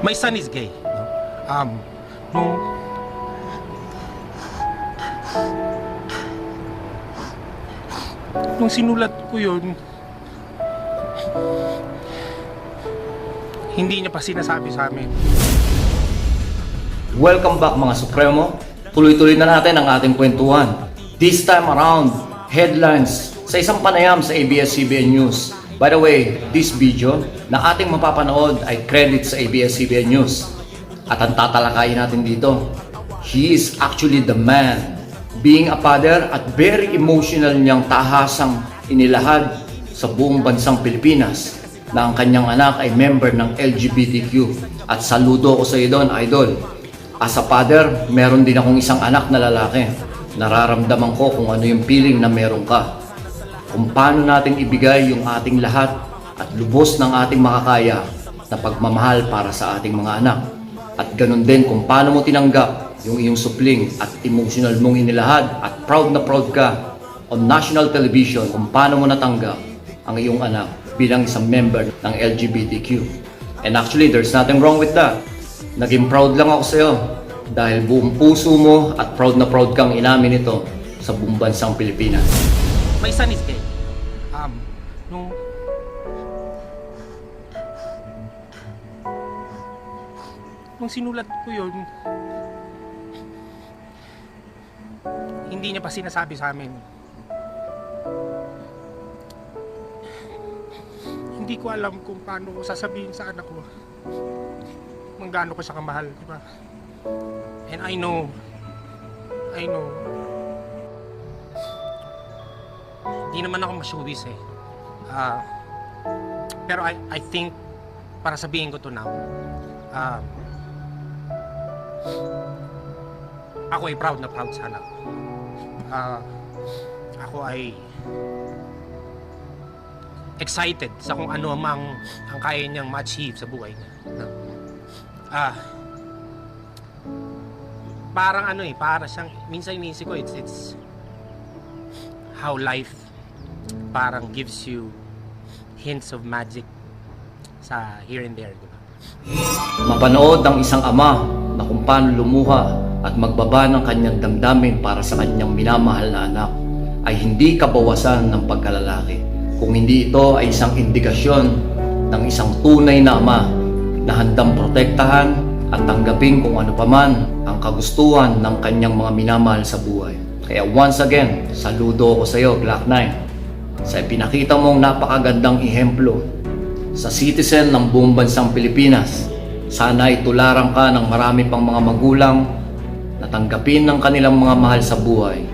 My son is gay. no? Um, nung nung sinulat ko yun, hindi niya pa sinasabi sa amin. Welcome back mga Supremo. Tuloy-tuloy na natin ang ating kwentuhan. This time around, headlines sa isang panayam sa ABS-CBN News. By the way, this video na ating mapapanood ay credit sa ABS-CBN News. At ang tatalakayin natin dito, he is actually the man. Being a father at very emotional niyang tahasang inilahad sa buong bansang Pilipinas na ang kanyang anak ay member ng LGBTQ. At saludo ko sa iyo doon, idol. As a father, meron din akong isang anak na lalaki. Nararamdaman ko kung ano yung feeling na meron ka. Kung paano natin ibigay yung ating lahat at lubos ng ating makakaya na pagmamahal para sa ating mga anak. At ganun din kung paano mo tinanggap yung iyong supling at emotional mong inilahad at proud na proud ka on national television kung paano mo natanggap ang iyong anak bilang isang member ng LGBTQ. And actually, there's nothing wrong with that. Naging proud lang ako sa'yo dahil buong puso mo at proud na proud kang inamin ito sa buong bansang Pilipinas. My son is nung sinulat ko yun, hindi niya pa sinasabi sa amin. Hindi ko alam kung paano ko sasabihin sa anak ko kung gaano ko siya kamahal, di ba? And I know, I know, Hindi naman ako masyubis eh. Ah, pero I, I think, para sabihin ko to now, ah, ako ay proud na proud sa anak. Ah, ako ay excited sa kung ano mang ang kaya niyang ma-achieve sa buhay niya. Ah, parang ano eh, para siyang, minsan inisip ko, it's, it's how life parang gives you hints of magic sa here and there, di ba? Mapanood ang isang ama kung paano lumuha at magbaba ng kanyang damdamin para sa kanyang minamahal na anak ay hindi kabawasan ng pagkalalaki. Kung hindi ito ay isang indikasyon ng isang tunay na ama na handang protektahan at tanggapin kung ano paman ang kagustuhan ng kanyang mga minamahal sa buhay. Kaya once again, saludo ko sa iyo, Black Knight, sa pinakita mong napakagandang ehemplo sa citizen ng buong bansang Pilipinas. Sana ay tularan ka ng marami pang mga magulang na tanggapin ng kanilang mga mahal sa buhay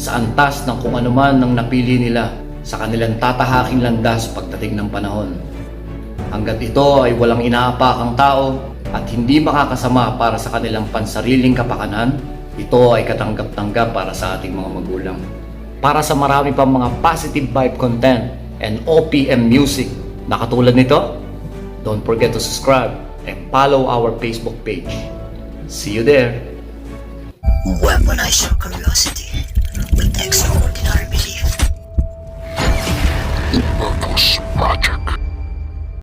sa antas ng kung ano man ang napili nila sa kanilang tatahaking landas pagdating ng panahon. Hanggat ito ay walang inaapakang tao at hindi makakasama para sa kanilang pansariling kapakanan, ito ay katanggap-tanggap para sa ating mga magulang. Para sa marami pang mga positive vibe content and OPM music na katulad nito, don't forget to subscribe and follow our Facebook page. See you there! Weaponize your curiosity